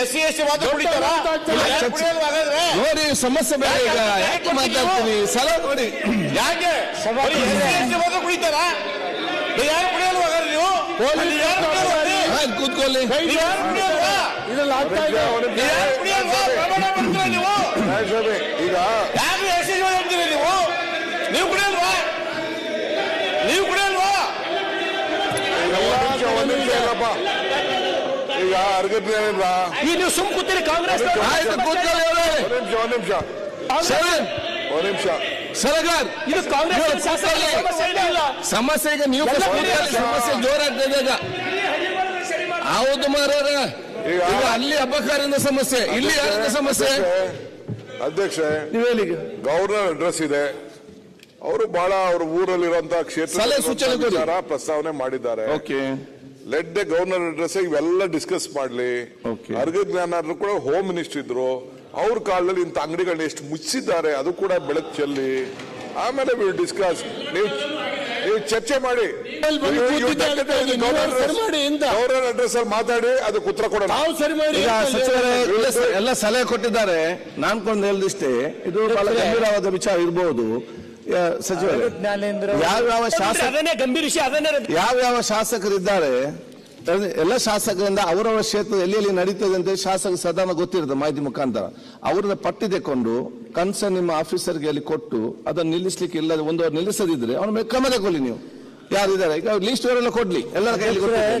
S C S ಮಾತ್ರ ಕುಡಿತಾರಾ? ನೋಡಿ ಸಮಸ್ಯೆ ಬೇರೆ ಈಗ. ಯಾಕೆ ಮಾತಾಡ್ತೀನಿ? ಸಲ ನೋಡಿ. ಯಾಕೆ? ಬರೀ ಎಸ್ ಸಿ ಎಸ್ ಟಿ ಮಾತ್ರ ಕುಡಿತಾರಾ? ನೀವು? ಯಾರು ಕುಡಿಯಲ್ವ ನೀವು ಕೂತ್ಕೊಳ್ಳಿ ಆಗ್ತಾ ಇದೆ. ನೀವು ಈಗ ಯಾರು ಎಸ್ ಸಿ ಹೇಳ್ತೀರಿ ನೀವು ನೀವು ಕುಡಿಯಲ್ವಾ ನೀವು ಕುಡಿಯಲ್ವಾ ಒಂದ್ ನಿಮಿಷ ಒಂದ್ ನಿಮಿಷ ಇಲ್ಲಪ್ಪ ಈಗ ಈ ನೀವು ಸುಮ್ ಕೂತೀರಿ ಕಾಂಗ್ರೆಸ್ ಆಯ್ತು ಕೂತ್ಕೊಳ್ಳಿ ಅವ್ರೆ. ಒಂದ್ ನಿಮಿಷ ಒಂದ್ ನಿಮಿಷ. ಶರಣ್ ಒಂದ್ ನಿಮಿಷ. ಸರಗಾರ್ ಇದು ಕಾಂಗ್ರೆಸ್ ನೀವು ಸಮಸ್ಯೆ ಇಲ್ಲ. ಸಮಸ್ಯೆ ಈಗ ನೀವು first ಕೂತ್ಕೊಳ್ಳಿ. ಸಮಸ್ಯೆ ಜೋರಾಗ್ತದೆ ಈಗ ಹೌದು ಮಾರ ಈಗ ಈಗ ಅಲ್ಲಿ ಅಬಕಾರಿಂದ ಸಮಸ್ಯೆ ಇಲ್ಲಿ ಯಾರಿಂದ ಸಮಸ್ಯೆ? ಅಧ್ಯಕ್ಷ ನೀವು ಹೇಳಿ ಈಗ. ಗವರ್ನರ್ ಅಡ್ರೆಸ್ ಇದೆ. ಅವರು ಬಹಳ ಅವ್ರ ಊರಲ್ಲಿರುವಂತಹ ಕ್ಷೇತ್ರ ಸಲಹೆ ಸೂಚನೆ ಕೊಡಿ. ಪ್ರಸ್ತಾವನೆ ಮಾಡಿದ್ದಾರೆ. Okay. Let the governor address ಇವೆಲ್ಲ ಡಿಸ್ಕಸ್ ಮಾಡ್ಲಿ. ಅರ್ಗ ಜ್ಞಾನರು ಕೂಡ ಹೋಮ್ ಮಿನಿಸ್ಟರ್ ಇದ್ರು. ಅವ್ರ ಕಾಲದಲ್ಲಿ ಇಂಥ ಅಂಗಡಿಗಳನ್ನ ಎಷ್ಟು ಮುಚ್ಚಿದ್ದಾರೆ ಅದು ಕೂಡ ಬೆಳಕು ಚೆಲ್ಲಿ. ಆಮೇಲೆ ವಿಲ್ ಡಿಸ್ಕಸ್ ನೀವು ನೀವು ಚರ್ಚೆ ಮಾಡಿ. ಗವರ್ನರ್ ಅಡ್ರೆಸ್ ಅಲ್ಲಿ ಮಾತಾಡಿ ಅದಕ್ಕೆ ಉತ್ತರ ಕೊಡೋಣ. ಎಲ್ಲ ಸಲಹೆ ಕೊಟ್ಟಿದ್ದಾರೆ. ನಾನ್ಕೊಂಡು ಹೇಳ್ದಿಷ್ಟೇ. ಹೇಳಿದಿಷ್ಟೇ ಇದು ಬಹಳ ಗಂಭೀರವಾದ ವಿಚಾರ ಇರಬಹುದು ಸಚಿವರೇ ಯಾವ್ಯಾವ ಶಾಸಕ ಯಾವ ಯಾವ ಯಾವ್ಯಾವ ಶಾಸಕರಿದ್ದಾರೆ? ಎಲ್ಲ ಶಾಸಕರಿಂದ ಅವರವರ ಕ್ಷೇತ್ರ ಎಲ್ಲಿ ಎಲ್ಲಿ ನಡೀತದೆ ಅಂತ ಶಾಸಕ ಸದಾನ ಗೊತ್ತಿರುತ್ತೆ ಮಾಹಿತಿ ಮುಖಾಂತರ. ಅವ್ರನ್ನ ಪಟ್ಟಿ ತೆಕೊಂಡು ಕನ್ಸರ್ನ್ ನಿಮ್ಮ ಆಫೀಸರ್ಗೆ ಅಲ್ಲಿ ಕೊಟ್ಟು ಅದನ್ನು ನಿಲ್ಲಿಸ್ಲಿಕ್ಕೆ ಇಲ್ಲ ಒಂದು ಅವ್ರು ನಿಲ್ಲಿಸದಿದ್ರೆ ಅವ್ರ ಮೇಲೆ ಕ್ರಮ ತಗೊಳ್ಳಿ ನೀವು. ಯಾರಿದ್ದಾರೆ? ಈಗ ಲಿಸ್ಟ್ ಅವರೆಲ್ಲ ಕೊಡ್ಲಿ. ಎಲ್ಲರ ಕೈಯಲ್ಲಿ ಕೊಟ್ಟಿದ್ದಾರೆ